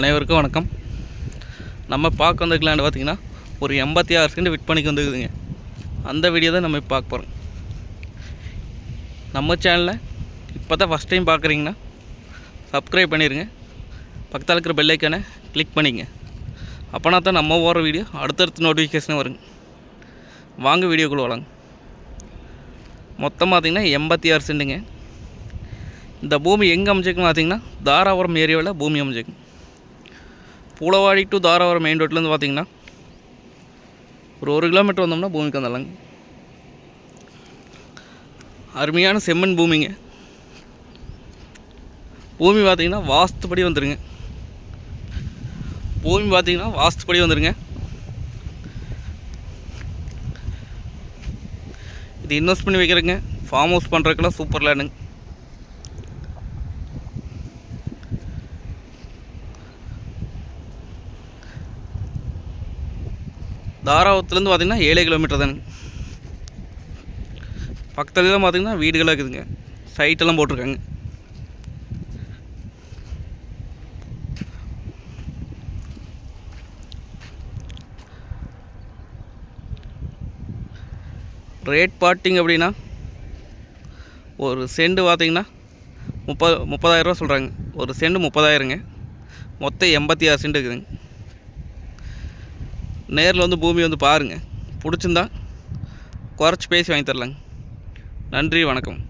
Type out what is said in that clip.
அனைவருக்கும் வணக்கம். நம்ம பார்க்க வந்த லேண்ட் பார்த்திங்கன்னா ஒரு எண்பத்தி ஆறு சென்ட் விற்பனைக்கு வந்துருக்குதுங்க. அந்த வீடியோ தான் நம்ம பார்க்க போகிறோம் நம்ம சேனலில் இப்போ தான் ஃபஸ்ட் டைம் பார்க்குறீங்கன்னா சப்ஸ்கிரைப் பண்ணிடுங்க பக்கத்தில் இருக்கிற பெல்லைக்கானை கிளிக் பண்ணிங்க. அப்போனா தான் நம்ம போகிற வீடியோ அடுத்தடுத்து நோட்டிஃபிகேஷன் வருங்க. வாங்க வீடியோக்குள்ளே வராங்க மொத்தம் பார்த்திங்கன்னா எண்பத்தி ஆறு சென்ட்டுங்க. இந்த பூமி எங்கே அமைச்சிருக்குன்னு பார்த்தீங்கன்னா தாராபுரம் ஏரியாவில் பூமி அமைச்சிருக்கு பூலவாடி டு தாராவரம் மெயின் ரோட்லேருந்து பார்த்தீங்கன்னா ஒரு ஒரு கிலோமீட்டர் வந்தோம்னா பூமிக்கு வந்துடலாங்க அருமையான செம்மண் பூமிங்க. பூமி பார்த்தீங்கன்னா வாஸ்துப்படி வந்துருங்க. பூமி பார்த்தீங்கன்னா வாஸ்துப்படி வந்துருங்க. இது இன்வெஸ்ட் பண்ணி வைக்கிறேங்க ஃபார்ம் ஹவுஸ் பண்ணுறதுக்கெல்லாம் சூப்பர் லேண்டுங்க தாராபுரத்துலேருந்து பார்த்திங்கன்னா ஏழு கிலோமீட்டர் தானுங்க. பக்கத்துல தான் பார்த்தீங்கன்னா வீடுகளாக இருக்குதுங்க. சைட்டெல்லாம் போட்டிருக்காங்க. ரேட் பார்ட்டிங் அப்படின்னா ஒரு செண்டு பார்த்திங்கன்னா முப்பது முப்பதாயிரரூவா சொல்கிறாங்க ஒரு செண்டு முப்பதாயிரங்க. மொத்தம் எண்பத்தி ஆறு செண்டு இருக்குதுங்க. நேரில் வந்து பூமி வந்து பாருங்கள் பிடிச்சிருந்தா குறைச்சி பேசி வாங்கி தரலாங்க. நன்றி வணக்கம்.